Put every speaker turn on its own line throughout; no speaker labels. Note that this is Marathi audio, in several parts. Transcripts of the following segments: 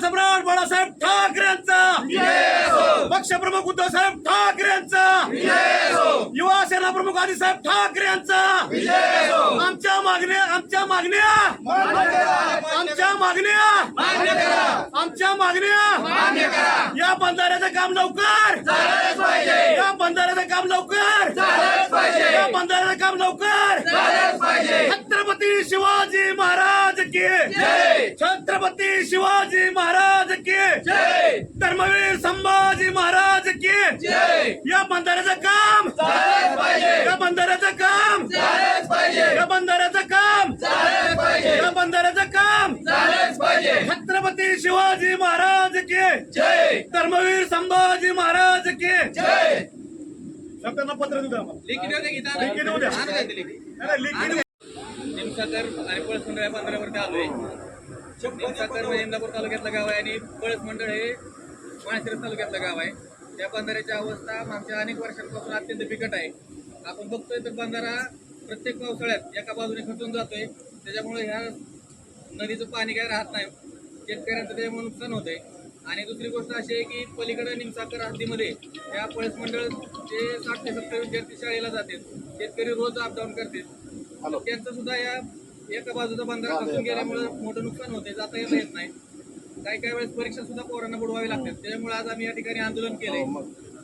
सम्राट बाळासाहेब ठाकरेंचा. पक्षप्रमुख उद्धवसाहेब ठाकरेंचा. युवा सेना प्रमुख आदिसाहेब ठाकरेंचा. आमच्या मागण्या आमच्या मागण्या. आमच्या मागण्या. आमच्या मागण्या. या बंधाऱ्याचं काम लवकर. या बंधाऱ्याचं काम लवकर. या बंधाऱ्याचं काम लवकर. छत्रपती शिवाजी महाराज की छत्रपती शिवाजी महाराज की धर्मवीर संभाजी महाराज की या बंधाऱ्याचं काम या बंधाऱ्याचं काम या बंधाऱ्याचं काम या बंधाऱ्याचं काम छत्रपती शिवाजी महाराज की धर्मवीर संभाजी महाराज की पत्र देऊ द्या. लेखी देऊ द्या. नाही, नाही, लेखी देऊ.
निमसागर आणि पळस मंडळ या बंदरावरती आलोय. निमसागर म्हणजे इंदापूर तालुक्यातलं गाव आहे आणि पळस मंडळ हे माळशिरस तालुक्यातलं गाव आहे. त्या बंधाऱ्याची अवस्था मागच्या अनेक वर्षांपासून अत्यंत बिकट आहे. आपण बघतोय तर बंधारा प्रत्येक पावसाळ्यात एका बाजूने खचून जातोय. त्याच्यामुळे ह्या नदीचं पाणी काय राहत नाही. शेतकऱ्यांचं त्याच्यामुळे नुकसान होतंय. आणि दुसरी गोष्ट अशी आहे की पलीकडे निमसाकर हद्दीमध्ये या पळस मंडळ ते साठ ते सत्तर विद्यार्थी शाळेला जातात. शेतकरी रोज अपडाऊन करतात. त्यांचं सुद्धा या एका बाजूचा बंधारा खचून गेल्यामुळे मोठं नुकसान होते जाता येता येत नाही. काही काही वेळेस परीक्षा सुद्धा पोरांना बुडवावी लागतात. त्याच्यामुळे आज आम्ही या ठिकाणी आंदोलन केलंय.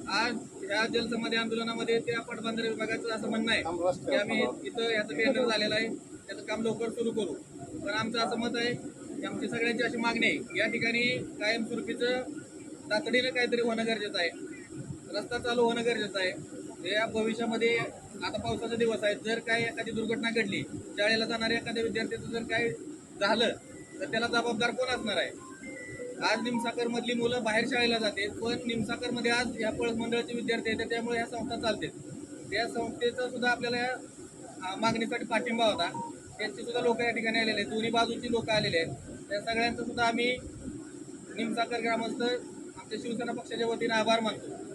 आज या जलसमाधी आंदोलनामध्ये त्या पाटबंधारे विभागाचं असं म्हणणं आहे की आम्ही इथं याचं टेंडर झालेलं आहे. त्याचं काम लवकर सुरू करू. पण आमचं असं मत आहे की आमची सगळ्यांची अशी मागणी आहे या ठिकाणी कायमस्वरूपीचं तातडीनं काहीतरी होणं गरजेचं आहे. रस्ता चालू होणं गरजेचं आहे. या भविष्यामध्ये आता पावसाचा दिवस आहे जर काय एखादी दुर्घटना घडली शाळेला जाणाऱ्या एखाद्या विद्यार्थ्याचं जर काय झालं तर त्याला जबाबदार कोण असणार आहे? आज निमसाकर मधली मुलं बाहेर शाळेला जाते पण निमसाकरमध्ये आज या पळस मंडळाचे विद्यार्थी आहेत त्यामुळे ह्या संस्था चालते. त्या संस्थेचा सुद्धा आपल्याला या मागणीसाठी पाठिंबा होता. त्यांचे सुद्धा लोक या ठिकाणी आलेले आहेत. दोन्ही बाजूची लोक आलेले आहेत. त्या सगळ्यांचं सुद्धा आम्ही निमसाकर ग्रामस्थ आमच्या शिवसेना पक्षाच्या वतीने आभार मानतो.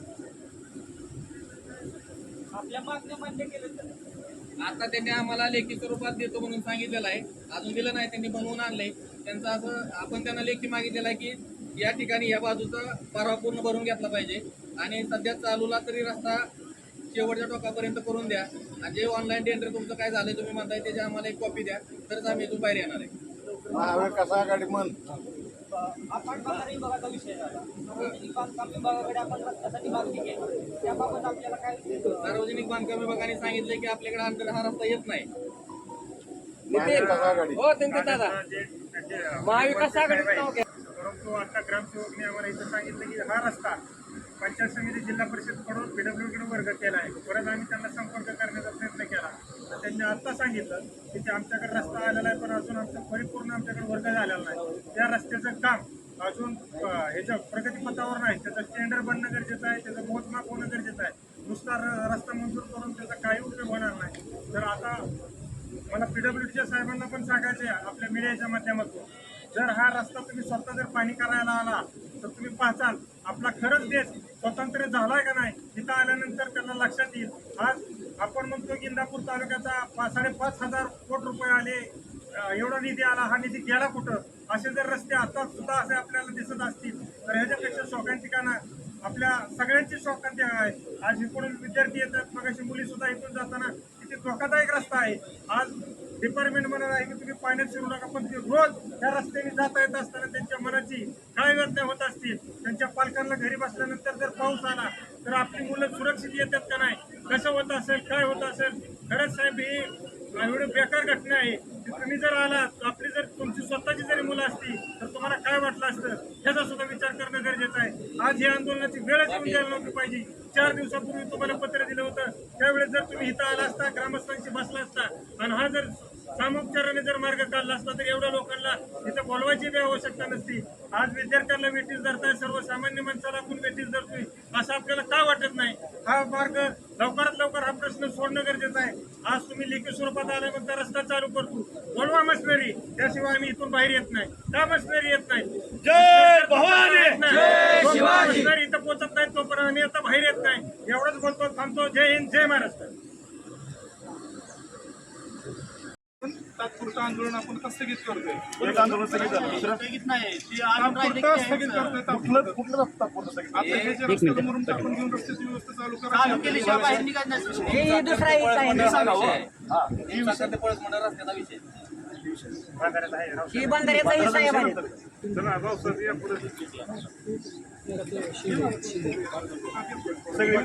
आता त्यांनी आम्हाला लेखी स्वरूपात देतो म्हणून सांगितलेलं आहे. अजून दिलं नाही त्यांनी बनवून आणलंय. त्यांचं असं आपण त्यांना लेखी मागितलेलं आहे की या ठिकाणी या बाजूचा परवा पूर्ण भरून घेतला पाहिजे. आणि सध्या चालूला तरी रस्ता शेवटच्या टोकापर्यंत करून द्या. आणि जे ऑनलाईन टेंडर तुमचं काय झालंय तुम्ही म्हणताय त्याची आम्हाला एक कॉपी द्या. तरच आम्ही इथून बाहेर येणार आहे.
कसा गाडी? म्हण
विभागाचा विषय झाला सार्वजनिक बांधकाम विभागाकडे आपण रस्त्यासाठी मागणी केली त्याबाबत आपल्याला काय
सार्वजनिक बांधकाम विभागाने सांगितलं की आपल्याकडे अंतर हा रस्ता येत नाही.
हो त्यांचे दादा. महाविकास
परंतु आता ग्रामसेवकने आम्हाला इथं सांगितलं की हा रस्ता पंचायत समिती जिल्हा परिषदकडून पीडब्ल्यूकडे वर्ग केला आहे. परत आम्ही त्यांना संपर्क करण्याचा प्रयत्न केला. तर त्यांनी आत्ता सांगितलं की ते आमच्याकडे रस्ता आलेला आहे पण अजून आमचं परिपूर्ण आमच्याकडे वर्ग झालेला नाही. त्या रस्त्याचं काम अजून ह्याच्या प्रगतीपथावर नाही त्याचं टेंडर बनणं गरजेचं आहे त्याचं मोजमाप होणं गरजेचं आहे. नुसता रस्ता मंजूर करून त्याचा काही उपयोग होणार नाही. तर आता मला पीडब्ल्यूडीच्या साहेबांना पण सांगायचे आहे आपल्या मीडियाच्या माध्यमातून. जर हा रस्ता तुम्ही स्वतः जर पाणी करायला आला तर तुम्ही पाहचाल आपला खरंच देश स्वतंत्र झालाय का नाही इथं आल्यानंतर त्यांना लक्षात येईल. आज आपण म्हणतो की इंदापूर तालुक्याचा पाच साडेपाच हजार कोटी रुपये आले. एवढा निधी आला हा निधी गेला कुठं? असे जर रस्ते आता सुद्धा असे आपल्याला दिसत असतील तर ह्याच्यापेक्षा शोकांची का आपल्या सगळ्यांची शोकांती आहे. आज इकडून विद्यार्थी येतात मग अशी मुली सुद्धा इथून जाताना किती धोकादायक रस्ता आहे. आज डिपार्टमेंट म्हणत आहे की तुम्ही पाण्यात शिरू नका पण ते रोज त्या रस्त्याने जाता येत असताना त्यांच्या मनाची काय व्यथा होत असतील. त्यांच्या पालकांना घरी बसल्यानंतर जर पाऊस आला तर आपली मुलं सुरक्षित येतात का नाही? कसं होत असेल काय होत असेल? खरंच साहेब ही एवढी बेकार घटना आहे. की तुम्ही जर आलात आपली जर तुमची स्वतःची जरी मुलं असती तर तुम्हाला काय वाटलं असतं? ह्याचा सुद्धा विचार करणं गरजेचं आहे. आज ही आंदोलनाची वेळच येऊन द्यायला नव्हती पाहिजे. चार दिवसापूर्वी तुम्हाला पत्र दिलं होतं. त्यावेळेस जर तुम्ही इथं आला असता ग्रामस्थांशी बसला असता आणि हा जर सामोपचाराने जर मार्ग काढला असता तर एवढ्या लोकांना इथं बोलवायची बी आवश्यकता नसती. आज विद्यार्थ्यांना वेटीस धरताय सर्वसामान्य माणसाला आपण वेटीस धरतोय. असं आपल्याला का वाटत नाही? हा मार्ग लवकरात लवकर हा प्रश्न सोडणं गरजेचं आहे. आज तुम्ही लेखी स्वरूपात आल्यानंतर रस्ता चालू करतो. बोलवा मशनरी त्याशिवाय आम्ही इथून बाहेर येत नाही. का मशनरी येत नाही?
जय भवानी!
मशनरी इथं पोहोचत नाही तोपर्यंत आम्ही आता बाहेर येत नाही. एवढंच बोलतो थांबतो. जय हिंद जय महाराष्ट्र.
तात्पुरतं आंदोलन आपण कसं स्थगित करतोय?
एक आंदोलन स्थगित झालं. दुसरं?
तात्पुरतं स्थगित करतोय तात्पुरतं?
कुठलं रस्ता पूर्ण सगळं
आता हे जे रस्त्याचं मुरुम टाकून घेऊन रस्त्याची व्यवस्था चालू करा.
बाहेर निघत नाही. हे दुसरा एक आहे.
निमसाकर ते पळस मंडळ रस्त्याचा विषय.
ही बंधाऱ्याचा हिस्सा आहे बाहेर
चला भाऊ या पुढे.
सगळी